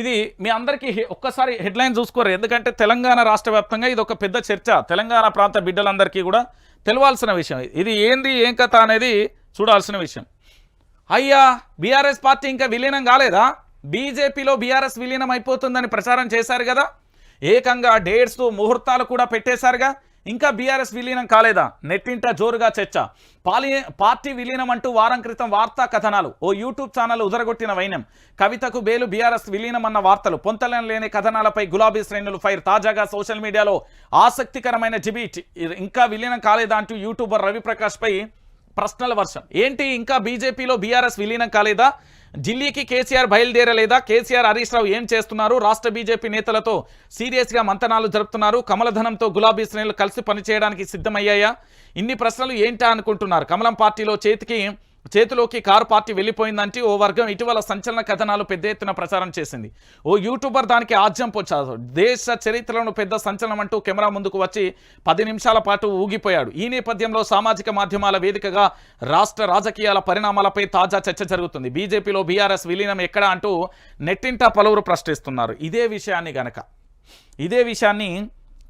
ఇది మీ అందరికీ ఒక్కసారి హెడ్లైన్ చూసుకోరు. ఎందుకంటే తెలంగాణ రాష్ట్ర వ్యాప్తంగా ఇది ఒక పెద్ద చర్చ. తెలంగాణ ప్రాంత బిడ్డలందరికీ కూడా తెలవాల్సిన విషయం. ఇది ఏంది ఏం కథ అనేది చూడాల్సిన విషయం. అయ్యా బీఆర్ఎస్ పార్టీ ఇంకా విలీనం కాలేదా? బీజేపీలో బీఆర్ఎస్ విలీనం అయిపోతుందని ప్రచారం చేశారు కదా? ఏకంగా డేట్స్ ముహూర్తాలు కూడా పెట్టేశారుగా? ఇంకా బీఆర్ఎస్ విలీనం కాలేదా? నెట్టింట జోరుగా చర్చ. పాలి పార్టీ విలీనం అంటూ వారం క్రితం వార్తా కథనాలు. ఓ యూట్యూబ్ ఛానల్ ఉదరగొట్టిన వైనం. కవితకు బేలు బీఆర్ఎస్ విలీనం అన్న వార్తలు. పొంతలం లేని కథనాలపై గులాబీ శ్రేణులు ఫైర్. తాజాగా సోషల్ మీడియాలో ఆసక్తికరమైన జిబీట్ ఇంకా విలీనం కాలేదా అంటూ యూట్యూబర్ రవిప్రకాష్ పై ప్రశ్నల వర్షం. ఏంటి ఇంకా బీజేపీలో బీఆర్ఎస్ విలీనం కాలేదా? ఢిల్లీకి కేసీఆర్ బయలుదేరలేదా? కేసీఆర్ హరీష్ రావు ఏం చేస్తున్నారు? రాష్ట్ర బీజేపీ నేతలతో సీరియస్గా మంతనాలు జరుపుతున్నారు. కమలధనంతో గులాబీ శ్రేణులు కలిసి పనిచేయడానికి సిద్ధమయ్యాయా? ఇన్ని ప్రశ్నలు ఏంటా అనుకుంటున్నారు? కమలం పార్టీలో చేతికి చేతిలోకి కారు పార్టీ వెళ్ళిపోయిందంటే ఓ వర్గం ఇటీవల సంచలన కథనాలు పెద్ద ఎత్తున ప్రచారం చేసింది. ఓ యూట్యూబర్ దానికి ఆజ్యం పొచ్చారు దేశ చరిత్రలను పెద్ద సంచలనం అంటూ కెమెరా ముందుకు వచ్చి పది నిమిషాల పాటు ఊగిపోయాడు. ఈ నేపథ్యంలో సామాజిక మాధ్యమాల వేదికగా రాష్ట్ర రాజకీయాల పరిణామాలపై తాజా చర్చ జరుగుతుంది. బీజేపీలో బీఆర్ఎస్ విలీనం ఎక్కడ అంటూ నెట్టింట పలువురు ప్రశ్నిస్తున్నారు. ఇదే విషయాన్ని గనక ఇదే విషయాన్ని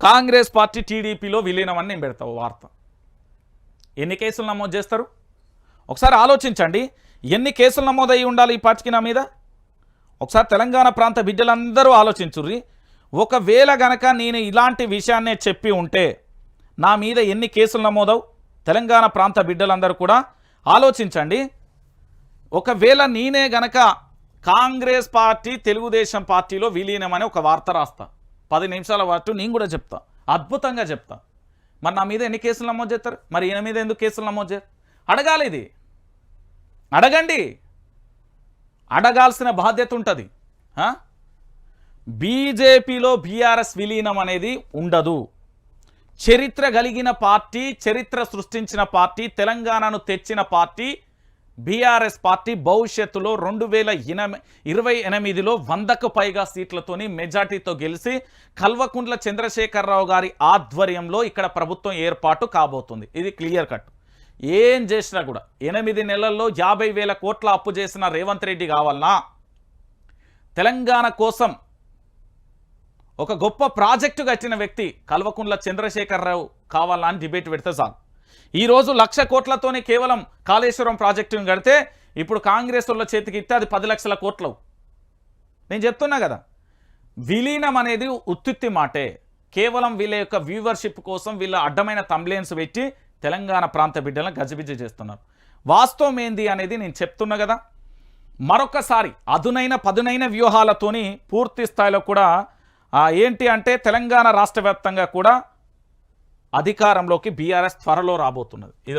కాంగ్రెస్ పార్టీ టీడీపీలో విలీనం అని నేను పెడతావు వార్త. ఎన్ని కేసులు నమోదు చేస్తారు? ఒకసారి ఆలోచించండి. ఎన్ని కేసులు నమోదయ్యి ఉండాలి ఈ పార్టీకి నా మీద? ఒకసారి తెలంగాణ ప్రాంత బిడ్డలందరూ ఆలోచించుర్రి. ఒకవేళ గనక నేను ఇలాంటి విషయాన్నే చెప్పి ఉంటే నా మీద ఎన్ని కేసులు నమోదవు? తెలంగాణ ప్రాంత బిడ్డలందరూ కూడా ఆలోచించండి. ఒకవేళ నేనే గనక కాంగ్రెస్ పార్టీ తెలుగుదేశం పార్టీలో విలీనమని ఒక వార్త రాస్తా. పది నిమిషాల పాటు నేను కూడా చెప్తా. అద్భుతంగా చెప్తా. మరి నా మీద ఎన్ని కేసులు నమోదు చేస్తారు? మరి ఈయన మీద ఎందుకు కేసులు నమోదు చేయరు అడగాలి ఇది. అడగండి. అడగాల్సిన బాధ్యత ఉంటుంది. బీజేపీలో బీఆర్ఎస్ విలీనం అనేది ఉండదు. చరిత్ర కలిగిన పార్టీ చరిత్ర సృష్టించిన పార్టీ తెలంగాణను తెచ్చిన పార్టీ బీఆర్ఎస్ పార్టీ భవిష్యత్తులో రెండు వేల ఎనమి ఇరవై ఎనిమిదిలో వందకు పైగా సీట్లతోని మెజార్టీతో గెలిచి కల్వకుంట్ల చంద్రశేఖరరావు గారి ఆధ్వర్యంలో ఇక్కడ ప్రభుత్వం ఏర్పాటు కాబోతుంది. ఇది క్లియర్ కట్. ఏం చేసినా కూడా ఎనిమిది నెలల్లో యాభై వేల కోట్ల అప్పు చేసిన రేవంత్ రెడ్డి కావాలనా? తెలంగాణ కోసం ఒక గొప్ప ప్రాజెక్టు కట్టిన వ్యక్తి కల్వకుంట్ల చంద్రశేఖరరావు కావాలా అని డిబేట్ పెడితే చాలు. ఈరోజు లక్ష కోట్లతోనే కేవలం కాళేశ్వరం ప్రాజెక్టును కడితే ఇప్పుడు కాంగ్రెస్ వాళ్ళ చేతికి ఇస్తే అది పది లక్షల కోట్లు. నేను చెప్తున్నా కదా విలీనం అనేది ఉత్తుత్తి మాటే. కేవలం వీళ్ళ యొక్క వ్యూవర్షిప్ కోసం వీళ్ళ అడ్డమైన తంబ్లేన్స్ పెట్టి తెలంగాణ ప్రాంత బిడ్డలను గజిబిజి చేస్తున్నారు. వాస్తవం ఏంది అనేది నేను చెప్తున్నా కదా. మరొకసారి అదునైన పదునైన వ్యూహాలతోని పూర్తి స్థాయిలో కూడా ఏంటి అంటే తెలంగాణ రాష్ట్ర వ్యాప్తంగా కూడా అధికారంలోకి బీఆర్ఎస్ త్వరలో రాబోతున్నది. ఇది